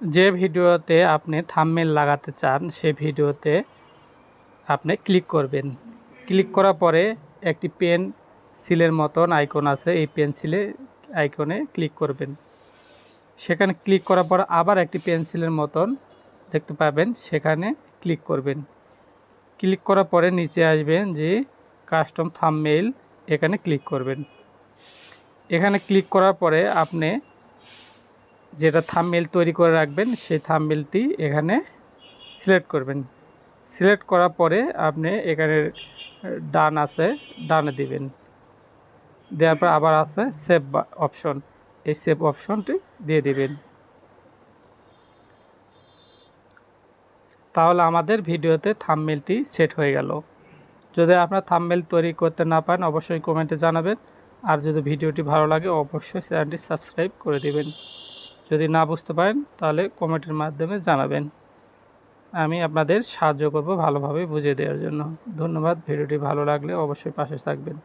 যে ভিডিওতে আপনি থামমেল লাগাতে চান, সে ভিডিওতে আপনি ক্লিক করবেন। ক্লিক করার পরে একটি পেন সিলের মতন আইকন আছে, এই পেন্সিলে আইকনে ক্লিক করবেন। সেখানে ক্লিক করার পর আবার একটি পেন্সিলের মতন দেখতে পাবেন, সেখানে ক্লিক করবেন। ক্লিক করার পরে নিচে আসবেন যে কাস্টম থাম্বনেইল এখানে ক্লিক করবেন। এখানে ক্লিক করার পরে আপনি যেটা থাম্বনেইল তৈরি করে রাখবেন, সেই থাম্বনেইলটি এখানে সিলেক্ট করবেন। সিলেক্ট করার পরে আপনি এখানে ডান আছে, ডানে দিবেন। দেওয়ার পর আবার আছে সেভ অপশন এই সেভ অপশনটি দিয়ে দিবেন। তাহলে আমাদের ভিডিওতে থাম্বনেলটি সেট হয়ে গেল। যদি আপনার থাম্বনেল তৈরি করতে না পারেন, অবশ্যই কমেন্টে জানাবেন। আর যদি ভিডিওটি ভালো লাগে, অবশ্যই চ্যানেলটি সাবস্ক্রাইব করে দিবেন। যদি না বুঝতে পারেন, তাহলে কমেন্টের মাধ্যমে জানাবেন। আমি আপনাদের সাহায্য করব ভালোভাবে বুঝিয়ে দেওয়ার জন্য। ধন্যবাদ, ভিডিওটি ভালো লাগলে অবশ্যই পাশে থাকবেন।